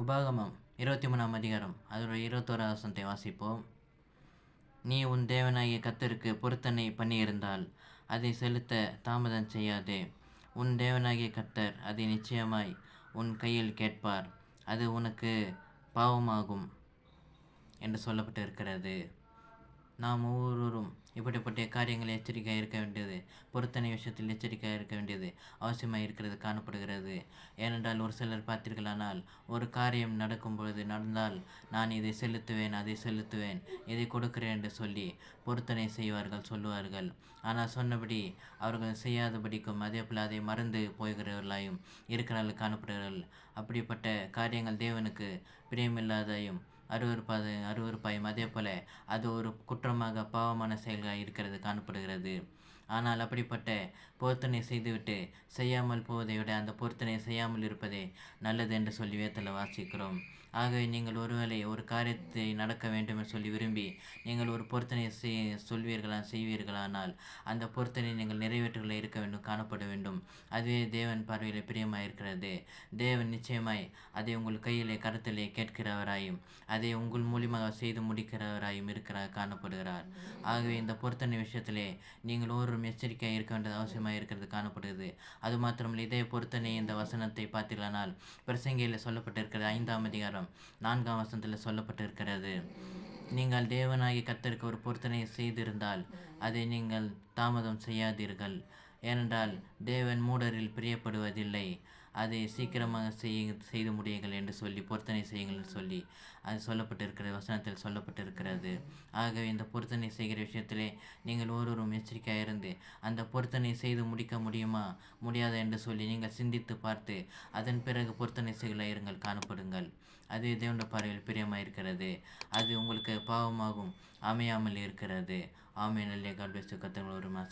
உபாகமம் இருபத்தி மூணாம் அதிகாரம் அதோட இருபத்தோராம் வசனத்தை வாசிப்போம். நீ உன் தேவனாகிய கத்தருக்கு பொருத்தனை பண்ணியிருந்தால் அதை செலுத்த தாமதம் செய்யாதே. உன் தேவனாகிய கத்தர் அதை நிச்சயமாய் உன் கையில் கேட்பார். அது உனக்கு பாவமாகும் என்று சொல்லப்பட்டு இருக்கிறது நாம் ஒவ்வொருவரும் இப்படிப்பட்ட காரியங்களில் எச்சரிக்கையாக இருக்க வேண்டியது பொருத்தனை விஷயத்தில் எச்சரிக்கையாக இருக்க வேண்டியது அவசியமாக இருக்கிறது காணப்படுகிறது. ஏனென்றால் ஒரு சிலர் பார்த்தீர்களானால் ஒரு காரியம் நடக்கும் பொழுது நடந்தால் நான் இதை செலுத்துவேன் அதை செலுத்துவேன் இதை கொடுக்கிறேன் என்று சொல்லி பொருத்தனை செய்வார்கள் சொல்லுவார்கள். ஆனால் சொன்னபடி அவர்கள் செய்யாதபடிக்கும் அதே போல் அதை மறந்து போகிறவர்களாயும் இருக்கிறார்கள் காணப்படுகிறார்கள். அப்படிப்பட்ட காரியங்கள் தேவனுக்கு பிரியமில்லாதையும் அருவறுப்பாது அருவறுப்பாயும் அதே போல அது ஒரு குற்றமாக பாவமான செயல்களாக இருக்கிறது காணப்படுகிறது. ஆனால் அப்படிப்பட்ட பொருத்தனை செய்துவிட்டு செய்யாமல் போவதை விட அந்த பொருத்தனை செய்யாமல் இருப்பதே நல்லது என்று சொல்லி வேத்தில் வாசிக்கிறோம். ஆகவே நீங்கள் ஒருவேளை ஒரு காரியத்தை நடக்க வேண்டும் என்று சொல்லி விரும்பி நீங்கள் ஒரு பொருத்தனை செய் சொல்வீர்களா செய்வீர்களானால் அந்த பொருத்தனை நீங்கள் நிறைவேற்றுகளை இருக்க வேண்டும் காணப்பட வேண்டும். அதுவே தேவன் பார்வையில் பிரியமாக இருக்கிறது. தேவன் நிச்சயமாய் அதை உங்கள் கையிலே கருத்திலே கேட்கிறவராயும் அதை உங்கள் மூலியமாக செய்து முடிக்கிறவராயும் இருக்கிறார் காணப்படுகிறார். ஆகவே இந்த பொருத்தனை விஷயத்திலே நீங்கள் ஒரு ஒவ்வொருவரும் எச்சரிக்கையாக இருக்க வேண்டியது அவசியமாக இருக்கிறது காணப்படுகிறது. அது மாத்திரமல்ல இதே பொருத்தனை இந்த வசனத்தை பார்த்தீர்களானால் பிரசங்கையில் சொல்லப்பட்டிருக்கிறது ஐந்தாம் அதிகாரம் நான்காம் வசனத்தில் சொல்லப்பட்டிருக்கிறது நீங்கள் தேவனாகி கத்தருக்கு ஒரு பொருத்தனை செய்திருந்தால் அதை நீங்கள் தாமதம் செய்யாதீர்கள். ஏனென்றால் தேவன் மூடரில் பிரியப்படுவதில்லை. அதை சீக்கிரமாக செய்ய செய்து முடியுங்கள் என்று சொல்லி பொருத்தனை செய்யுங்கள் சொல்லி அது சொல்லப்பட்டிருக்கிறது வசனத்தில் சொல்லப்பட்டிருக்கிறது. ஆகவே இந்த பொருத்தனை செய்கிற விஷயத்திலே நீங்கள் ஒருவரும் எச்சரிக்கையாக இருந்து அந்த பொருத்தனை செய்து முடிக்க முடியுமா முடியாத என்று சொல்லி நீங்கள் சிந்தித்து பார்த்து அதன் பிறகு பொருத்தனை செய்களாக இருங்கள் காணப்படுங்கள். அது தேவண்ட பார்வையில் பிரியமாக இருக்கிறது. அது உங்களுக்கு பாவமாகும் அமையாமல் இருக்கிறது. ஆமே நல்ல கத்தங்கள் ஒரு மாசம்